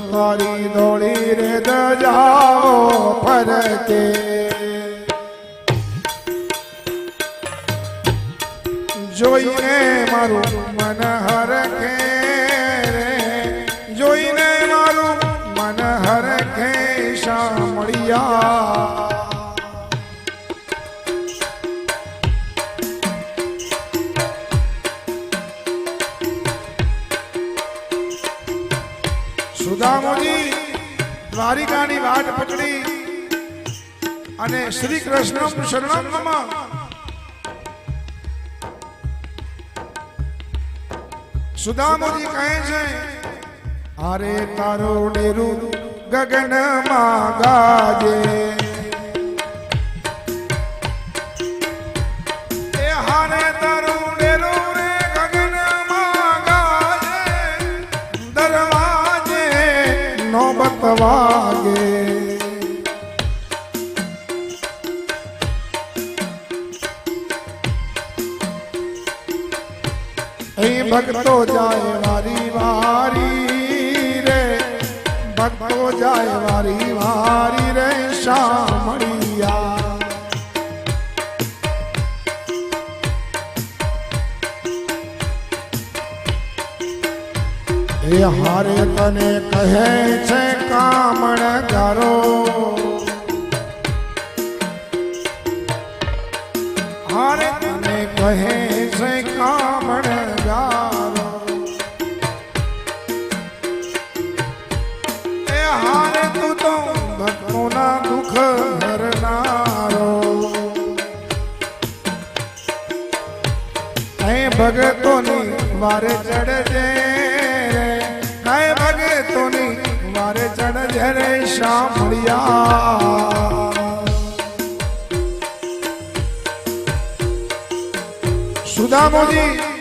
તારી દોડી રે દજાઓ ફરકે. જોઈને મારું મન હરખે જોઈને મારું મન હરખે સાંભળ્યા સુદામોજી, દ્વારિકાની વાટ પકડી અને શ્રી કૃષ્ણ શરણમ સુદામોજી કહે છે અરે તારો ડેરું ગગનમાં ગાજે. નોબત વાગે ભક્તો જાય વારી વારી રે. ભક્તો જાય વારી વારી એ હારે તને કહે છે, કામણ કરો હારે તને કહે છે, કામણ ગારો. એ હારે તું તો ભક્તોના દુઃખ હરનારો. હે ભગતોની વારે ચડજે. શામળિયા સુદામોજી